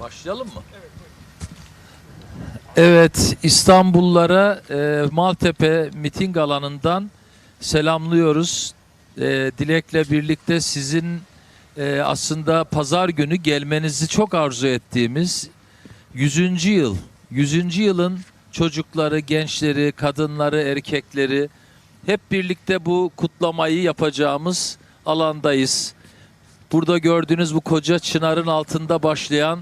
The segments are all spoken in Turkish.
Başlayalım mı? Evet, İstanbullara e, Maltepe miting alanından selamlıyoruz. E, Dilek'le birlikte sizin e, aslında pazar günü gelmenizi çok arzu ettiğimiz 100. yıl, 100. yılın çocukları, gençleri, kadınları, erkekleri hep birlikte bu kutlamayı yapacağımız alandayız. Burada gördüğünüz bu koca çınarın altında başlayan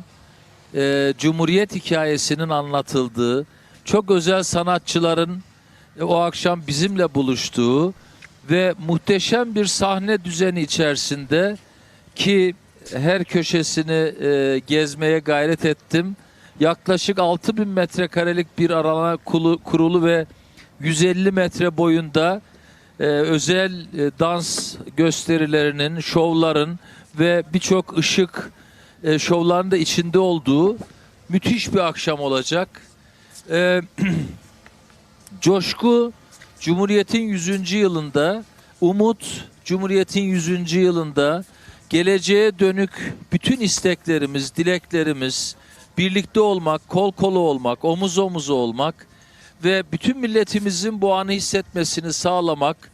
e, Cumhuriyet hikayesinin anlatıldığı, çok özel sanatçıların e, o akşam bizimle buluştuğu ve muhteşem bir sahne düzeni içerisinde ki her köşesini e, gezmeye gayret ettim. Yaklaşık 6000 metrekarelik bir alana kurulu ve 150 metre boyunda e, özel e, dans gösterilerinin, şovların ve birçok ışık e, şovların da içinde olduğu müthiş bir akşam olacak. E, coşku Cumhuriyet'in 100. yılında, umut Cumhuriyet'in 100. yılında geleceğe dönük bütün isteklerimiz, dileklerimiz, birlikte olmak, kol kola olmak, omuz omuza olmak ve bütün milletimizin bu anı hissetmesini sağlamak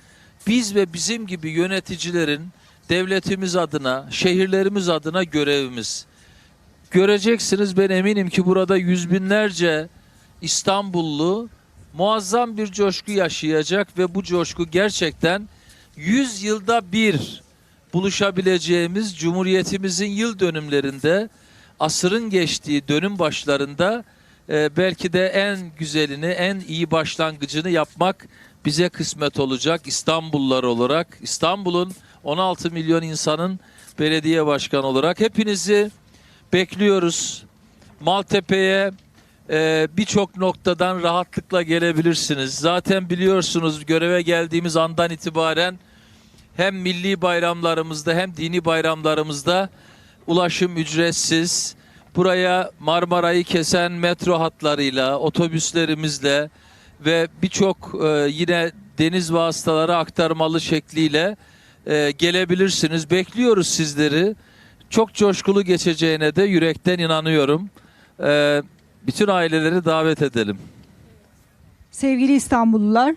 biz ve bizim gibi yöneticilerin devletimiz adına, şehirlerimiz adına görevimiz. Göreceksiniz ben eminim ki burada yüz binlerce İstanbullu muazzam bir coşku yaşayacak ve bu coşku gerçekten 100 yılda bir buluşabileceğimiz Cumhuriyetimizin yıl dönümlerinde asırın geçtiği dönüm başlarında e, belki de en güzelini, en iyi başlangıcını yapmak bize kısmet olacak İstanbullular olarak. İstanbul'un 16 milyon insanın belediye başkanı olarak hepinizi bekliyoruz. Maltepe'ye e, birçok noktadan rahatlıkla gelebilirsiniz. Zaten biliyorsunuz göreve geldiğimiz andan itibaren hem milli bayramlarımızda hem dini bayramlarımızda ulaşım ücretsiz. Buraya Marmara'yı kesen metro hatlarıyla, otobüslerimizle ve birçok e, yine deniz vasıtaları aktarmalı şekliyle e, gelebilirsiniz. Bekliyoruz sizleri. Çok coşkulu geçeceğine de yürekten inanıyorum. E, bütün aileleri davet edelim. Sevgili İstanbullular,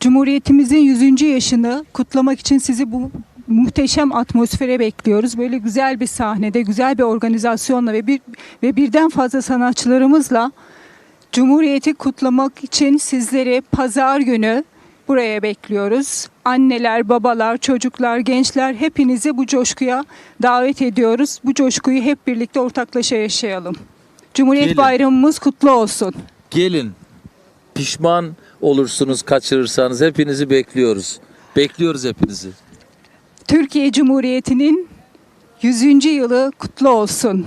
Cumhuriyetimizin 100. yaşını kutlamak için sizi bu muhteşem atmosfere bekliyoruz. Böyle güzel bir sahnede, güzel bir organizasyonla ve bir ve birden fazla sanatçılarımızla Cumhuriyeti kutlamak için sizleri pazar günü buraya bekliyoruz. Anneler, babalar, çocuklar, gençler hepinizi bu coşkuya davet ediyoruz. Bu coşkuyu hep birlikte ortaklaşa yaşayalım. Cumhuriyet Gelin. Bayramımız kutlu olsun. Gelin. Pişman olursunuz kaçırırsanız. Hepinizi bekliyoruz. Bekliyoruz hepinizi. Türkiye Cumhuriyeti'nin 100. yılı kutlu olsun.